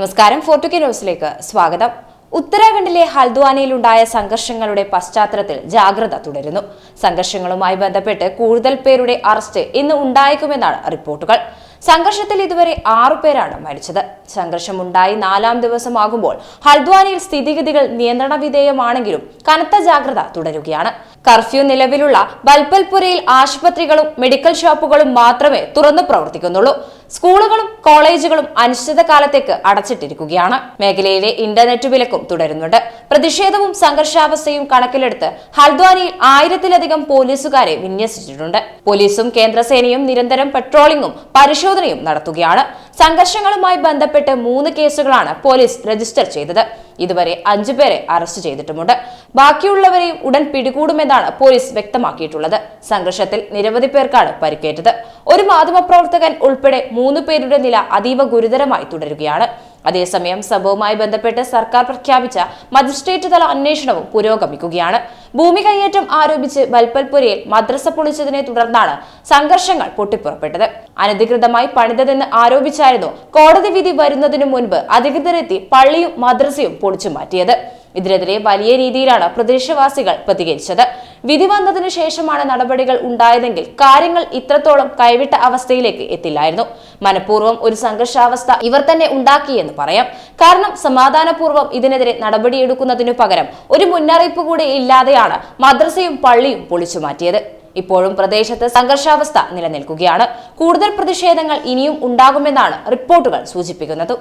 നമസ്കാരം ഫോർട്ടുക്കെ ന്യൂസിലേക്ക് സ്വാഗതം. ഉത്തരാഖണ്ഡിലെ ഹൽദ്വാനിയിലുണ്ടായ സംഘർഷങ്ങളുടെ പശ്ചാത്തലത്തിൽ ജാഗ്രത തുടരുന്നു. സംഘർഷങ്ങളുമായി ബന്ധപ്പെട്ട് കൂടുതൽ പേരുടെ അറസ്റ്റ് ഇന്ന് ഉണ്ടായേക്കുമെന്നാണ് റിപ്പോർട്ടുകൾ. സംഘർഷത്തിൽ ഇതുവരെ ആറുപേരാണ് മരിച്ചത്. സംഘർഷമുണ്ടായി നാലാം ദിവസമാകുമ്പോൾ ഹൽദ്വാനിയിൽ സ്ഥിതിഗതികൾ നിയന്ത്രണ വിധേയമാണെങ്കിലും കനത്ത ജാഗ്രത തുടരുകയാണ്. കർഫ്യൂ നിലവിലുള്ള ബൽപൽപുരയിൽ ആശുപത്രികളും മെഡിക്കൽ ഷോപ്പുകളും മാത്രമേ തുറന്നു പ്രവർത്തിക്കുന്നുള്ളൂ. സ്കൂളുകളും കോളേജുകളും അനിശ്ചിതകാലത്തേക്ക് അടച്ചിട്ടിരിക്കുകയാണ്. മേഖലയിലെ ഇന്റർനെറ്റ് വിലക്കും തുടരുന്നുണ്ട്. പ്രതിഷേധവും സംഘർഷാവസ്ഥയും കണക്കിലെടുത്ത് ഹൽദ്വാനിയിൽ ആയിരത്തിലധികം പോലീസുകാരെ വിന്യസിച്ചിട്ടുണ്ട്. പോലീസും കേന്ദ്രസേനയും നിരന്തരം പെട്രോളിംഗും പരിശോധനയും നടത്തുകയാണ്. സംഘർഷങ്ങളുമായി ബന്ധപ്പെട്ട് മൂന്ന് കേസുകളാണ് പോലീസ് രജിസ്റ്റർ ചെയ്തത്. ഇതുവരെ അഞ്ചു പേരെ അറസ്റ്റ് ചെയ്തിട്ടുമുണ്ട്. ബാക്കിയുള്ളവരെയും ഉടൻ പിടികൂടുമെന്നാണ് പോലീസ് വ്യക്തമാക്കിയിട്ടുള്ളത്. സംഘർഷത്തിൽ നിരവധി പേർക്കാണ് പരിക്കേറ്റത്. ഒരു മാധ്യമപ്രവർത്തകൻ ഉൾപ്പെടെ മൂന്ന് പേരുടെ നില അതീവ ഗുരുതരമായി തുടരുകയാണ്. അതേസമയം സംഭവവുമായി ബന്ധപ്പെട്ട് സർക്കാർ പ്രഖ്യാപിച്ച മജിസ്ട്രേറ്റ് തല അന്വേഷണവും പുരോഗമിക്കുകയാണ്. ഭൂമി കയ്യേറ്റം ആരോപിച്ച് ബൽപ്പൽപുരയിൽ മദ്രസ പൊളിച്ചതിനെ തുടർന്നാണ് സംഘർഷങ്ങൾ പൊട്ടിപ്പുറപ്പെട്ടത്. അനധികൃതമായി പണിതതെന്ന് ആരോപിച്ചായിരുന്നു കോടതി വിധി വരുന്നതിനു മുൻപ് അധികൃതരെത്തി പള്ളിയും മദ്രസയും പൊളിച്ചു മാറ്റിയത് ഇതിനെതിരെ വലിയ രീതിയിലാണ് പ്രദേശവാസികൾ പ്രതികരിച്ചത്. വിധി വന്നതിനു ശേഷമാണ് നടപടികൾ ഉണ്ടായതെങ്കിൽ കാര്യങ്ങൾ ഇത്രത്തോളം കൈവിട്ട അവസ്ഥയിലേക്ക് എത്തില്ലായിരുന്നു. മനഃപൂർവം ഒരു സംഘർഷാവസ്ഥ ഇവർ തന്നെ ഉണ്ടാക്കിയെന്ന് പറയാം. കാരണം സമാധാനപൂർവം ഇതിനെതിരെ നടപടിയെടുക്കുന്നതിനു പകരം ഒരു മുന്നറിയിപ്പ് കൂടി ഇല്ലാതെയാണ് മദ്രസയും പള്ളിയും പൊളിച്ചു മാറ്റിയത്. ഇപ്പോഴും പ്രദേശത്ത് സംഘർഷാവസ്ഥ നിലനിൽക്കുകയാണ്. കൂടുതൽ പ്രതിഷേധങ്ങൾ ഇനിയും ഉണ്ടാകുമെന്നാണ് റിപ്പോർട്ടുകൾ സൂചിപ്പിക്കുന്നത്.